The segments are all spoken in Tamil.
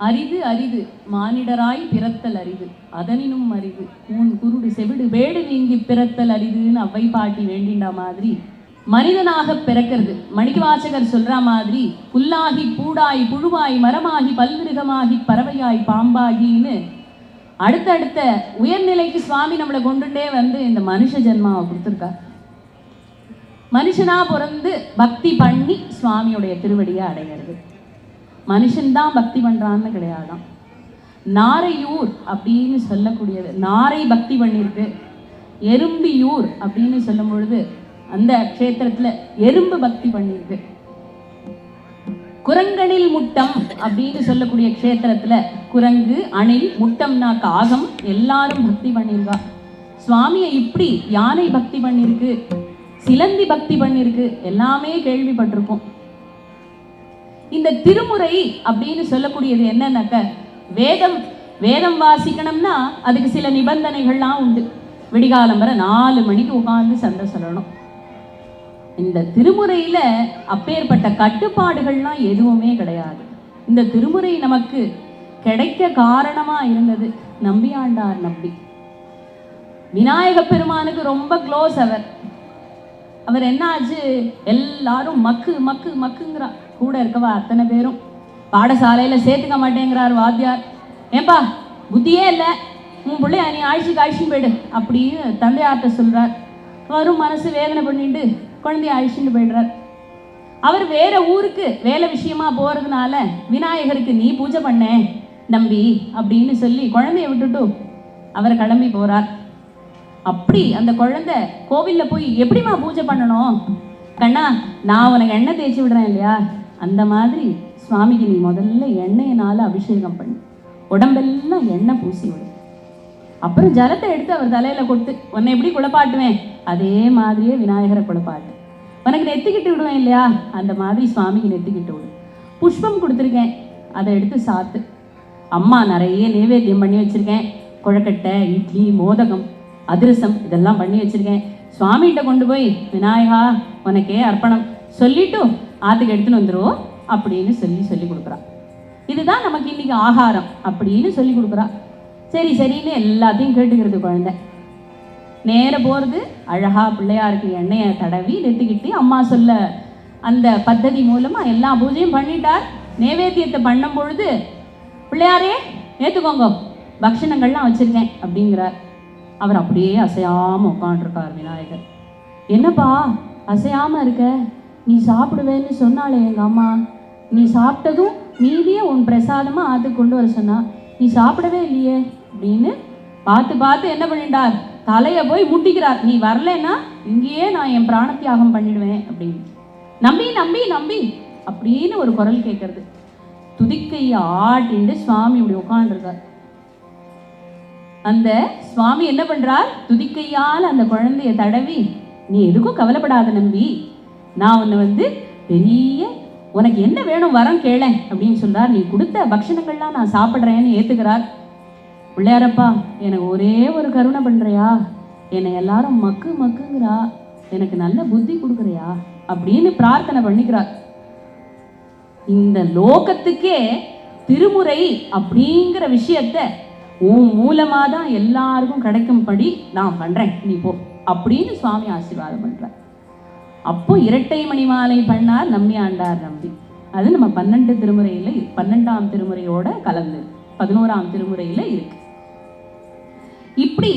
அரிது அரிது மானிடராய் பிறத்தல் அரிது அதனினும் அரிது உன் குருடு செவிடு வேடு நீங்கி பிறத்தல் அரிதுன்னு அவ்வை பாட்டி வேண்டின்ற மாதிரி மனிதனாக பிறக்கிறது. மணிக்கவாசகர் சொல்ற மாதிரி புல்லாகி பூடாய் புழுவாய் மரமாகி பல்மிருகமாகி பறவையாய் பாம்பாகின்னு அடுத்தடுத்த உயர்நிலைக்கு சுவாமி நம்மளை கொண்டுட்டே வந்து இந்த மனுஷ ஜென்மாவை கொடுத்துருக்கார் மனுஷனா பிறந்து பக்தி பண்ணி சுவாமியுடைய திருவடியை அடைகிறது மனுஷன்தான் பக்தி பண்ணுறான்னு கிடையாதான் நாரையூர் அப்படின்னு சொல்லக்கூடியது நாரை பக்தி பண்ணியிருக்கு எறும்பியூர் அப்படின்னு சொல்லும் பொழுது அந்த க்ஷேத்திரத்தில் எறும்பு பக்தி பண்ணியிருக்கு குரங்கனில் முட்டம் அப்படின்னு சொல்லக்கூடிய க்ஷேத்திரத்தில் குரங்கு அணில் முட்டம்னா காகம் எல்லாரும் பக்தி பண்ணியிருக்கா சுவாமியை இப்படி யானை பக்தி பண்ணியிருக்கு சிலந்தி பக்தி பண்ணியிருக்கு எல்லாமே கேள்விப்பட்டிருக்கோம் இந்த திருமுறை அப்படின்னு சொல்லக்கூடியது என்னன்னாக்க வேதம் வேதம் வாசிக்கணும்னா அதுக்கு சில நிபந்தனைகள்லாம் உண்டு. விடிகாலம் வரை நாலு மணிக்கு உட்கார்ந்து சண்டை சொல்லணும். இந்த திருமுறையில அப்பேற்பட்ட கட்டுப்பாடுகள்லாம் எதுவுமே கிடையாது. இந்த திருமுறை நமக்கு கிடைக்க காரணமா இருந்தது நம்பியாண்டார் நம்பி. விநாயக பெருமானுக்கு ரொம்ப க்ளோஸ் அவர். அவர் என்ன ஆச்சு எல்லாரும் மக்கு மக்கு மக்குங்கிறா கூட இருக்கவா அத்தனை பேரும்? பாடசாலையில் சேர்த்துக்க மாட்டேங்கிறார் வாத்தியார். ஏன்பா புத்தியே இல்லை. உன் பிள்ளைய நீ ஆழ்ச்சிக்கு அழிச்சுன்னு போயிடு அப்படின்னு தந்தையார்கிட்ட சொல்கிறார் வரும் மனசு வேதனை பண்ணிட்டு குழந்தைய அழிச்சுட்டு போயிடுறார். அவர் வேற ஊருக்கு வேலை விஷயமா போகிறதுனால விநாயகருக்கு நீ பூஜை பண்ண நம்பி அப்படின்னு சொல்லி குழந்தைய விட்டுட்டு அவர் கிளம்பி போகிறார் அப்படி அந்த குழந்தை கோவிலில் போய் எப்படிம்மா பூஜை பண்ணணும்? கண்ணா நான் உனக்கு எண்ணெய் தேய்ச்சி விடுறேன் இல்லையா? அந்த மாதிரி சுவாமிக்கு நீ முதல்ல எண்ணெயினால் அபிஷேகம் பண்ணு. உடம்பெல்லாம் எண்ணெய் பூசி விடு. அப்புறம் ஜலத்தை எடுத்து அவர் தலையில் கொடுத்து உன்னை எப்படி குழப்பாட்டுவேன் அதே மாதிரியே விநாயகரை குழப்பாட்டு உனக்கு நெத்திக்கிட்டு விடுவேன் இல்லையா? அந்த மாதிரி சுவாமிக்கு நெத்திக்கிட்டு விடு. புஷ்பம் கொடுத்துருக்கேன். அதை எடுத்து சாத்து. அம்மா நிறைய நைவேத்தியம் பண்ணி வச்சிருக்கேன். குழக்கட்டை இட்லி மோதகம் அதிரசம் இதெல்லாம் பண்ணி வச்சிருக்கேன். சுவாமிகிட்ட கொண்டு போய் விநாயகா உனக்கே அர்ப்பணம். சொல்லிட்டு ஆற்றுக்கு எடுத்துன்னு வந்துடுவோம் அப்படின்னு சொல்லி சொல்லி கொடுக்குறா. இதுதான் நமக்கு இன்னைக்கு ஆகாரம் அப்படின்னு சொல்லி கொடுக்குறா. சரி சரின்னு எல்லாத்தையும் கேட்டுக்கிறது குழந்தை. நேர போகிறது அழகாக பிள்ளையாருக்கு எண்ணெயை தடவி நெத்திக்கிட்டு அம்மா சொல்ல அந்த பத்ததி மூலமாக எல்லா பூஜையும் பண்ணிட்டார். நைவேத்தியத்தை பண்ணும் பொழுது பிள்ளையாரே ஏற்றுக்கோங்க பக்ஷணங்கள்லாம் வச்சுருக்கேன் அப்படிங்கிறார். அவர் அப்படியே அசையாமல் உட்காண்டிருக்கார் விநாயகர். என்னப்பா அசையாமல் இருக்க? நீ சாப்பிடுவேன்னு சொன்னாலே எங்கள் அம்மா. நீ சாப்பிட்டதும் மீதியே உன் பிரசாதமாக ஆற்று கொண்டு வர சொன்னா. நீ சாப்பிடவே இல்லையே அப்படின்னு பார்த்து பார்த்து என்ன பண்ணிட்டார்? தலையை போய் முட்டிக்கிறார். நீ வரலைன்னா இங்கேயே நான் என் பிராணத்தியாகம் பண்ணிடுவேன் அப்படின்னு. நம்பி நம்பி நம்பி அப்படின்னு ஒரு குரல் கேட்கறது. துதிக்கையை ஆட்டிண்டு சுவாமி இப்படி உட்காந்துருக்கார் அந்த சுவாமி என்ன பண்ணுறார் துதிக்கையால் அந்த குழந்தைய தடவி நீ எதுக்கும் கவலைப்படாத நம்பி. நான் உன்னை வந்து பெரிய உனக்கு என்ன வேணும் வரம் கேளேன் அப்படின்னு சொன்னார். நீ கொடுத்த பக்ஷணங்கள்லாம் நான் சாப்பிட்றேன்னு ஏற்றுக்கிறார் பிள்ளையாரப்பா எனக்கு ஒரே ஒரு கருணை பண்ணுறியா என்னை எல்லாரும் மக்கு மக்குங்கிறா. எனக்கு நல்ல புத்தி கொடுக்குறியா? அப்படின்னு பிரார்த்தனை பண்ணிக்கிறார். இந்த லோகத்துக்கே திருமுறை அப்படிங்கிற விஷயத்த உன் மூலமாக தான் எல்லாருக்கும் கிடைக்கும்படி நான் பண்ணுறேன் நீ போ அப்படின்னு சுவாமி ஆசீர்வாதம் பண்ணுறேன் அப்போ இரட்டை மணி மாலை பண்ணார் நம்பி ஆண்டார் நம்பி. அது நம்ம பன்னெண்டு திருமுறையில பன்னெண்டாம் திருமுறையோட கலந்து பதினோராம் திருமுறையில இருக்கு. இப்படி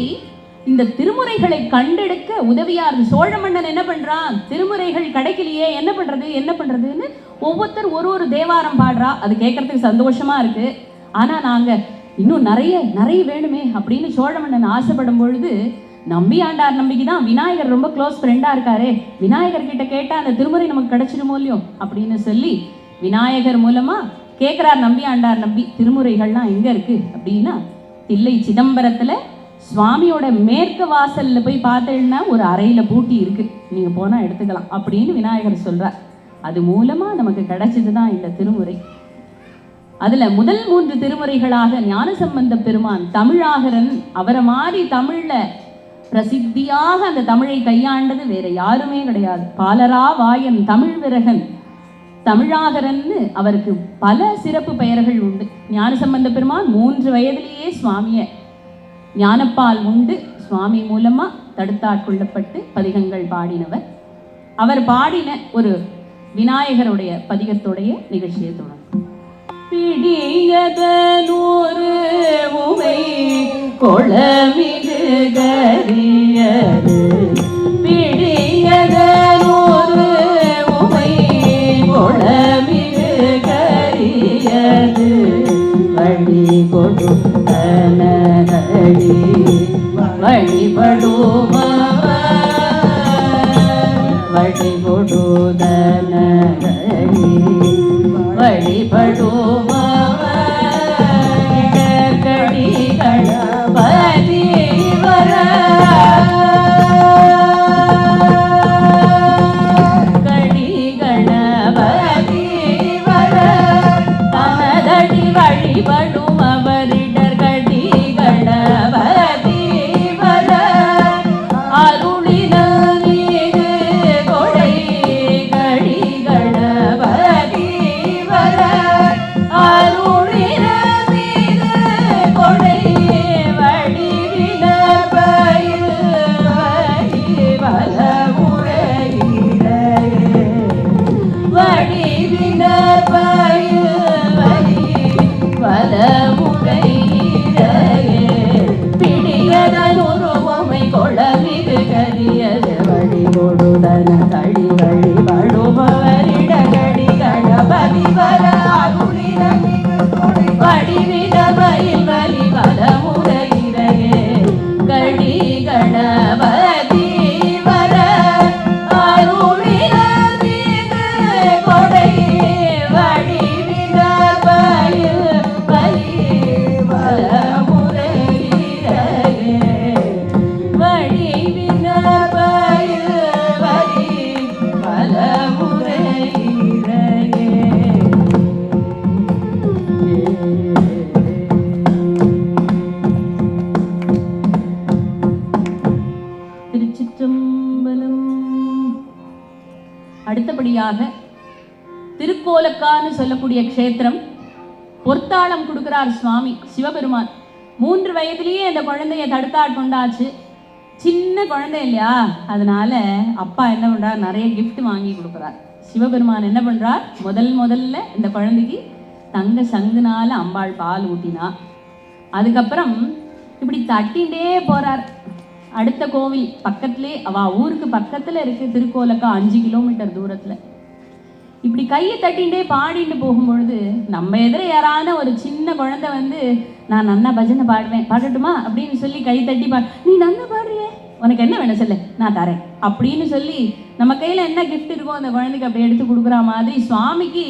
இந்த திருமுறைகளை கண்டெடுக்க உதவியார் சோழ மன்னன் என்ன பண்றான்? திருமுறைகள் கிடைக்கலையே என்ன பண்றது என்ன பண்றதுன்னு ஒவ்வொருத்தர் ஒரு ஒரு தேவாரம் பாடுறா. அது கேட்கறதுக்கு சந்தோஷமா இருக்கு. ஆனா நாங்க இன்னும் நிறைய நிறைய வேணுமே அப்படின்னு சோழ மன்னன் ஆசைப்படும் பொழுது நம்பி ஆண்டார் நம்பிக்கை தான் விநாயகர் ரொம்ப க்ளோஸ் ஃப்ரெண்டா இருக்காரே. விநாயகர் கிட்ட கேட்டா அந்த திருமுறை நமக்கு கிடைச்சிடுமோ இல்லையோ? அப்படின்னு சொல்லி விநாயகர் மூலமா கேட்கிறார் நம்பி ஆண்டார் நம்பி. திருமுறைகள்லாம் எங்க இருக்கு? அப்படின்னா தில்லை சிதம்பரத்துல சுவாமியோட மேற்கு வாசல்ல போய் பார்த்தீங்கன்னா ஒரு அறையில பூட்டி இருக்கு. நீங்க போனா எடுத்துக்கலாம் அப்படின்னு விநாயகர் சொல்றார். அது மூலமா நமக்கு கிடைச்சது தான் இந்த திருமுறை. அதுல முதல் மூன்று திருமுறைகளாக ஞானசம்பந்த பெருமான் தமிழாகரன் அவரை மாதிரி தமிழ்ல பிரசித்தியாக அந்த தமிழை கையாண்டது வேற யாருமே கிடையாது. பாலரா வாயன் தமிழ் விரகன். தமிழாகரன்னு அவருக்கு பல சிறப்பு பெயர்கள் உண்டு. ஞானசம்பந்த பெருமான் மூன்று வயதிலேயே சுவாமியை ஞானப்பால் உண்டு. சுவாமி மூலமா தடுத்தாட்கொள்ளப்பட்டு பதிகங்கள் பாடினவர். அவர் பாடின ஒரு விநாயகருடைய பதிகத்துடைய நிகழ்ச்சியை தொடரும். பிடியதனூறு உமை கொளமிகு அடுத்தபடியாக திருக்கோலக்கான்னு சொல்லக்கூடிய க்ஷேத்திரம் பொற்தாளம் கொடுக்கிறார் சுவாமி சிவபெருமான். மூன்று வயதிலேயே அந்த குழந்தைய தடுத்தாட் கொண்டாச்சு. சின்ன குழந்தை இல்லையா? அதனால அப்பா என்ன பண்றார்? நிறைய கிஃப்ட் வாங்கி கொடுக்குறார். சிவபெருமான் என்ன பண்றார்? முதல் முதல்ல இந்த குழந்தைக்கு தங்க சங்குனால அம்பாள் பால் ஊட்டினா. அதுக்கப்புறம் இப்படி தட்டிண்டே போறார். அடுத்த கோவில் பக்கத்துலேயே அவ ஊருக்கு பக்கத்துல இருக்கு திருக்கோலக்கா அஞ்சு கிலோமீட்டர் தூரத்துல. இப்படி கையை தட்டிகிட்டே பாடிட்டு போகும்பொழுது நம்ம எதிர யாரான ஒரு சின்ன குழந்தை வந்து நான் நன்னா பஜனை பாடுவேன் பாடட்டுமா? அப்படின்னு சொல்லி கை தட்டி பா நீ நன்னா பாடுறியே? உனக்கு என்ன வேணும் சொல்லு நான் தரேன். அப்படின்னு சொல்லி நம்ம கையில் என்ன கிஃப்ட் இருக்கோ அந்த குழந்தைக்கு அப்படி எடுத்து கொடுக்குற மாதிரி சுவாமிக்கு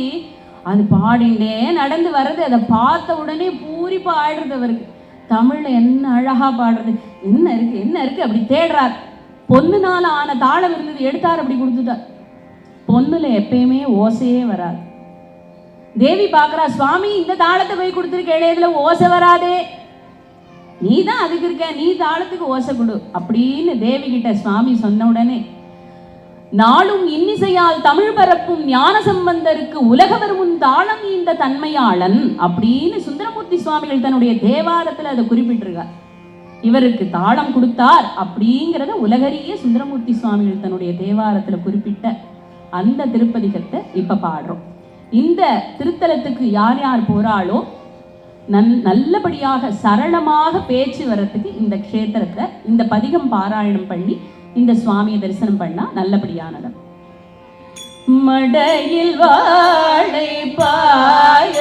அது பாடிண்டே நடந்து வர்றது அதை பார்த்த உடனே பூரி ஆடுறது அவருக்கு. தமிழில் என்ன அழகா பாடுறது. என்ன இருக்கு என்ன இருக்கு? அப்படி தேடுறார். பொண்ணுனால ஆன தாளம் இருந்தது எடுத்தார் அப்படி கொடுத்துட்டார். பொண்ணுல எப்பயுமே ஓசையே வராது. தேவி பார்க்குறா சுவாமி இந்த தாளத்தை போய் கொடுத்துருக்கேன் இதுல ஓசை வராதே. நீ தான் அதுக்கு இருக்க நீ தாளத்துக்கு ஓசை கொடு. அப்படின்னு தேவி கிட்ட சுவாமி சொன்ன உடனே நாளும் இன்னிசையால் தமிழ் பரப்பும் ஞான சம்பந்தருக்கு உலகவர் முன் தாளம் இந்த தன்மையாளன். அப்படின்னு சுந்தரமூர்த்தி சுவாமிகள் தன்னுடைய தேவாரத்தில் அதை குறிப்பிட்டிருக்கார். இவருக்கு தாளம் கொடுத்தார் அப்படிங்கிறத உலகறிய சுந்தரமூர்த்தி சுவாமிகள் தன்னுடைய தேவாரத்தில் குறிப்பிட்ட அந்த திருப்பதிகத்தை இப்ப பாடுறோம். இந்த திருத்தலத்துக்கு யார் யார் போறாளோ நன் நல்லபடியாக சரளமாக பேச்சு வர்றதுக்கு இந்த க்ஷேத்திரத்தை இந்த பதிகம் பாராயணம் பண்ணி இந்த சுவாமியை தரிசனம் பண்ணா நல்லபடியானது. மடையில் வாழை பாய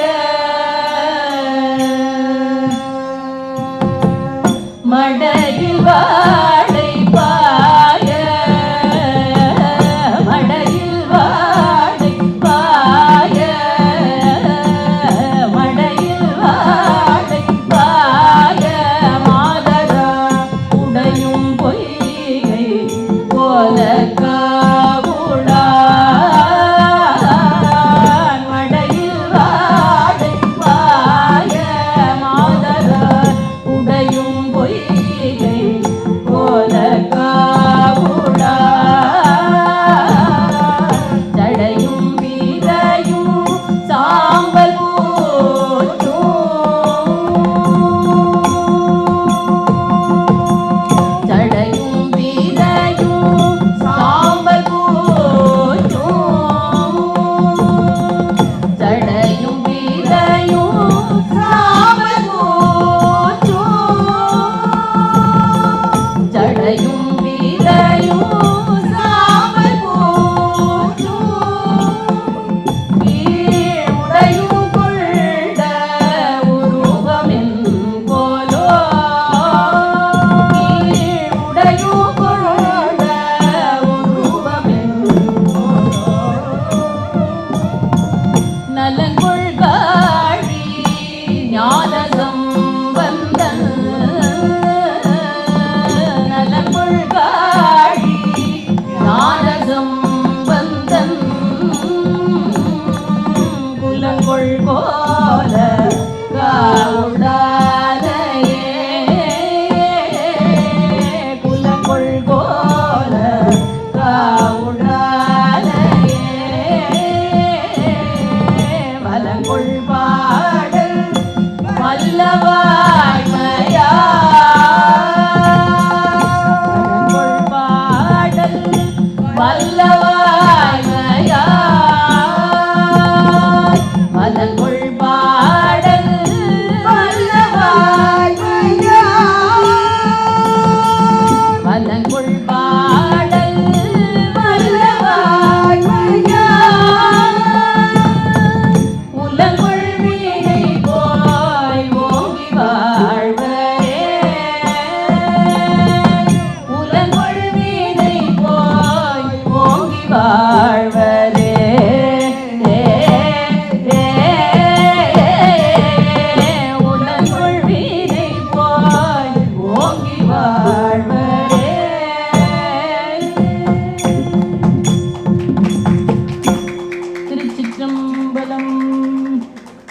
hay un 儿过